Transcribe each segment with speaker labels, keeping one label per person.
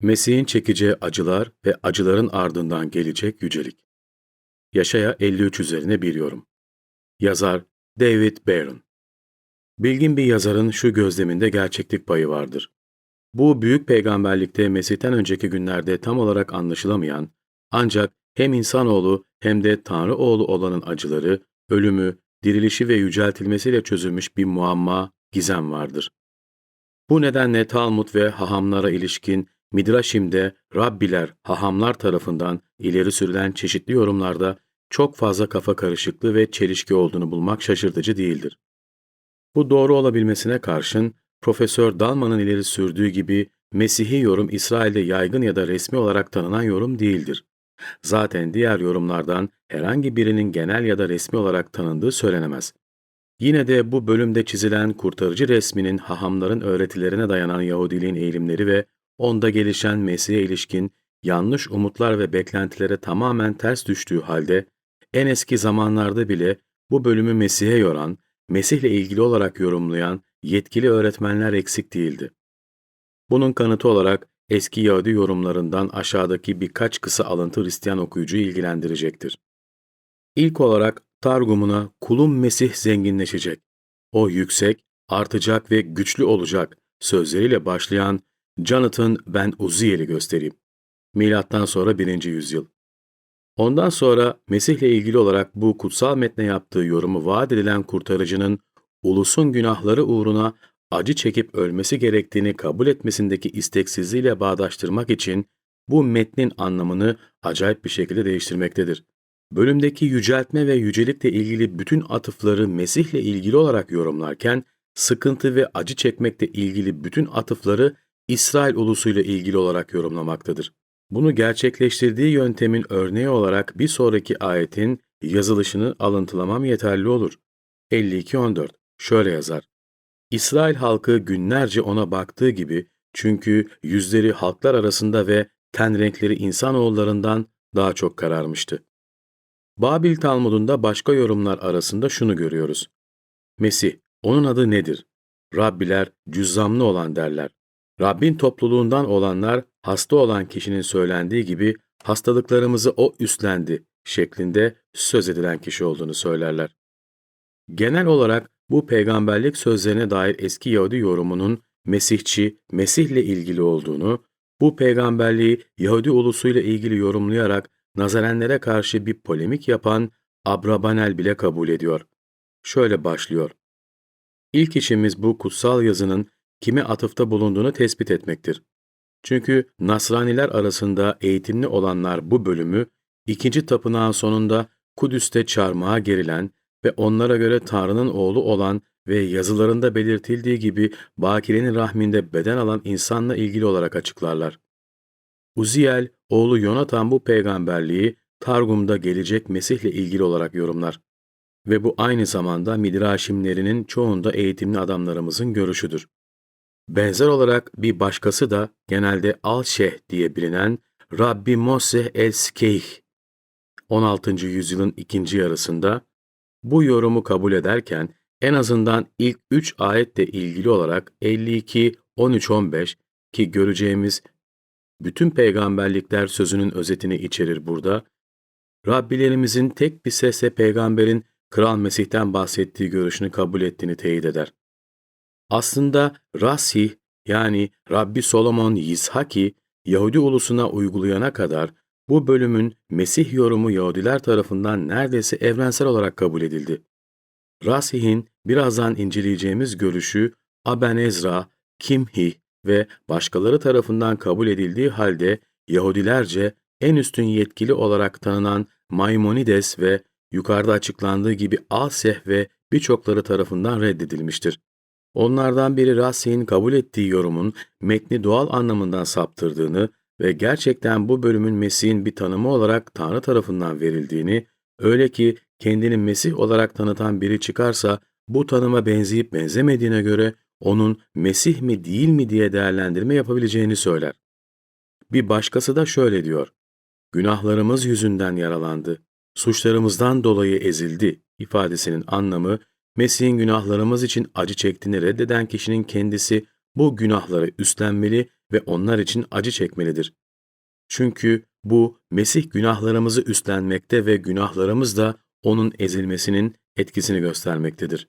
Speaker 1: Mesih'in çekeceği acılar ve acıların ardından gelecek yücelik. Yaşaya 53 üzerine bir yorum. Yazar David Barron Bilgin bir yazarın şu gözleminde gerçeklik payı vardır. Bu büyük peygamberlikte Mesih'ten önceki günlerde tam olarak anlaşılamayan, ancak hem insanoğlu hem de Tanrı oğlu olanın acıları, ölümü, dirilişi ve yüceltilmesiyle çözülmüş bir muamma, gizem vardır. Bu nedenle Talmud ve hahamlara ilişkin Midraşim'de Rabbiler, hahamlar tarafından ileri sürülen çeşitli yorumlarda çok fazla kafa karışıklığı ve çelişki olduğunu bulmak şaşırtıcı değildir. Bu doğru olabilmesine karşın Profesör Dalman'ın ileri sürdüğü gibi Mesih'i yorum İsrail'de yaygın ya da resmi olarak tanınan yorum değildir. Zaten diğer yorumlardan herhangi birinin genel ya da resmi olarak tanındığı söylenemez. Yine de bu bölümde çizilen kurtarıcı resminin hahamların öğretilerine dayanan Yahudiliğin eğilimleri ve onda gelişen Mesih'e ilişkin yanlış umutlar ve beklentilere tamamen ters düştüğü halde en eski zamanlarda bile bu bölümü Mesih'e yoran, Mesih'le ilgili olarak yorumlayan yetkili öğretmenler eksik değildi. Bunun kanıtı olarak eski Yahudi yorumlarından aşağıdaki birkaç kısa alıntı Hristiyan okuyucuyu ilgilendirecektir. İlk olarak Targum'una kulum Mesih zenginleşecek. O yüksek, artacak ve güçlü olacak sözleriyle başlayan Jonathan ben Uzziel'i göstereyim. Milattan sonra 1. yüzyıl. Ondan sonra Mesih'le ilgili olarak bu kutsal metne yaptığı yorumu vaat edilen kurtarıcının ulusun günahları uğruna acı çekip ölmesi gerektiğini kabul etmesindeki isteksizliğiyle bağdaştırmak için bu metnin anlamını acayip bir şekilde değiştirmektedir. Bölümdeki yüceltme ve yücelikle ilgili bütün atıfları Mesih'le ilgili olarak yorumlarken, sıkıntı ve acı çekmekle ilgili bütün atıfları İsrail ulusuyla ilgili olarak yorumlamaktadır. Bunu gerçekleştirdiği yöntemin örneği olarak bir sonraki ayetin yazılışını alıntılamam yeterli olur. 52.14 şöyle yazar. İsrail halkı günlerce ona baktığı gibi çünkü yüzleri halklar arasında ve ten renkleri insanoğullarından daha çok kararmıştı. Babil Talmud'unda başka yorumlar arasında şunu görüyoruz. Mesih, onun adı nedir? Rabbiler cüzzamlı olan derler. Rabbin topluluğundan olanlar hasta olan kişinin söylendiği gibi hastalıklarımızı o üstlendi şeklinde söz edilen kişi olduğunu söylerler. Genel olarak bu peygamberlik sözlerine dair eski Yahudi yorumunun Mesihçi, Mesih'le ilgili olduğunu, bu peygamberliği Yahudi ulusuyla ilgili yorumlayarak Nazarenlere karşı bir polemik yapan Abrabanel bile kabul ediyor. Şöyle başlıyor. İlk işimiz bu kutsal yazının kime atıfta bulunduğunu tespit etmektir. Çünkü Nasraniler arasında eğitimli olanlar bu bölümü ikinci tapınağın sonunda Kudüs'te çarmıha gerilen ve onlara göre Tanrı'nın oğlu olan ve yazılarında belirtildiği gibi Bakire'nin rahminde beden alan insanla ilgili olarak açıklarlar. Uziel, oğlu Yonatan bu peygamberliği Targum'da gelecek Mesih'le ilgili olarak yorumlar. Ve bu aynı zamanda Midraşimlerinin çoğunda eğitimli adamlarımızın görüşüdür. Benzer olarak bir başkası da genelde Al-Şeh diye bilinen Rabbi Moseh el-Skeyh 16. yüzyılın ikinci yarısında bu yorumu kabul ederken en azından ilk üç ayetle ilgili olarak 52, 13, 15 ki göreceğimiz bütün peygamberlikler sözünün özetini içerir burada, Rabbilerimizin tek bir sesle peygamberin Kral Mesih'ten bahsettiği görüşünü kabul ettiğini teyit eder. Aslında Rasih yani Rabbi Solomon Yishaki Yahudi ulusuna uygulayana kadar bu bölümün Mesih yorumu Yahudiler tarafından neredeyse evrensel olarak kabul edildi. Rasih'in birazdan inceleyeceğimiz görüşü Aben Ezra, Kimhi ve başkaları tarafından kabul edildiği halde Yahudilerce en üstün yetkili olarak tanınan Maimonides ve yukarıda açıklandığı gibi Aseh ve birçokları tarafından reddedilmiştir. Onlardan biri Rassi'nin kabul ettiği yorumun metni doğal anlamından saptırdığını ve gerçekten bu bölümün Mesih'in bir tanımı olarak Tanrı tarafından verildiğini, öyle ki kendini Mesih olarak tanıtan biri çıkarsa bu tanıma benzeyip benzemediğine göre onun Mesih mi değil mi diye değerlendirme yapabileceğini söyler. Bir başkası da şöyle diyor. Günahlarımız yüzünden yaralandı, suçlarımızdan dolayı ezildi ifadesinin anlamı, Mesih'in günahlarımız için acı çektiğini reddeden kişinin kendisi bu günahları üstlenmeli ve onlar için acı çekmelidir. Çünkü bu Mesih günahlarımızı üstlenmekte ve günahlarımız da onun ezilmesinin etkisini göstermektedir.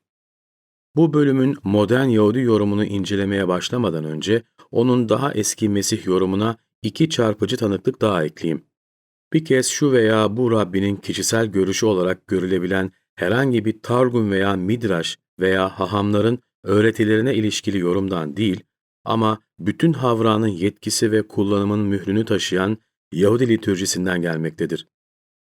Speaker 1: Bu bölümün modern Yahudi yorumunu incelemeye başlamadan önce onun daha eski Mesih yorumuna iki çarpıcı tanıklık daha ekleyeyim. Bir kez şu veya bu Rabbinin kişisel görüşü olarak görülebilen herhangi bir Targum veya Midraş veya hahamların öğretilerine ilişkili yorumdan değil ama bütün havranın yetkisi ve kullanımın mührünü taşıyan Yahudi litürjisinden gelmektedir.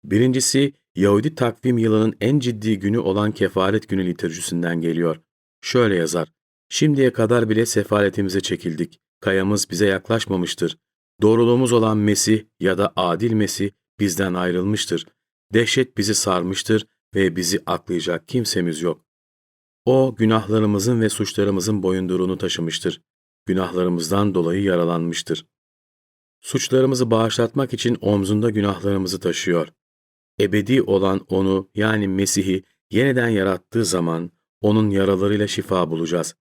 Speaker 1: Birincisi, Yahudi takvim yılının en ciddi günü olan kefaret günü litürjisinden geliyor. Şöyle yazar, Şimdiye kadar bile sefaletimize çekildik, kayamız bize yaklaşmamıştır. Doğruluğumuz olan Mesih ya da adil Mesih bizden ayrılmıştır. Dehşet bizi sarmıştır ve bizi aklayacak kimsemiz yok. O, günahlarımızın ve suçlarımızın boyunduruğunu taşımıştır. Günahlarımızdan dolayı yaralanmıştır. Suçlarımızı bağışlatmak için omzunda günahlarımızı taşıyor. Ebedi olan O'nu yani Mesih'i yeniden yarattığı zaman O'nun yaralarıyla şifa bulacağız.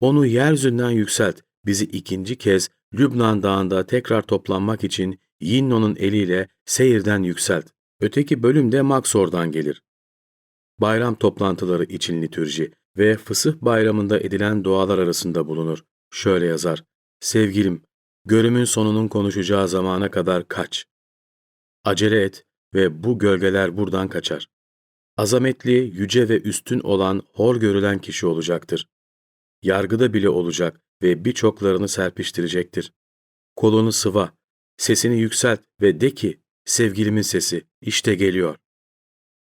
Speaker 1: Onu yeryüzünden yükselt, bizi ikinci kez Lübnan Dağı'nda tekrar toplanmak için Yinno'nun eliyle seyirden yükselt. Öteki bölüm de Maksor'dan gelir. Bayram toplantıları için litürji ve Fısıh bayramında edilen dualar arasında bulunur. Şöyle yazar, Sevgilim, görümün sonunun konuşacağı zamana kadar kaç. Acele et ve bu gölgeler buradan kaçar. Azametli, yüce ve üstün olan hor görülen kişi olacaktır. Yargıda bile olacak ve birçoklarını serpiştirecektir. Kolunu sıva, sesini yükselt ve de ki, sevgilimin sesi, işte geliyor.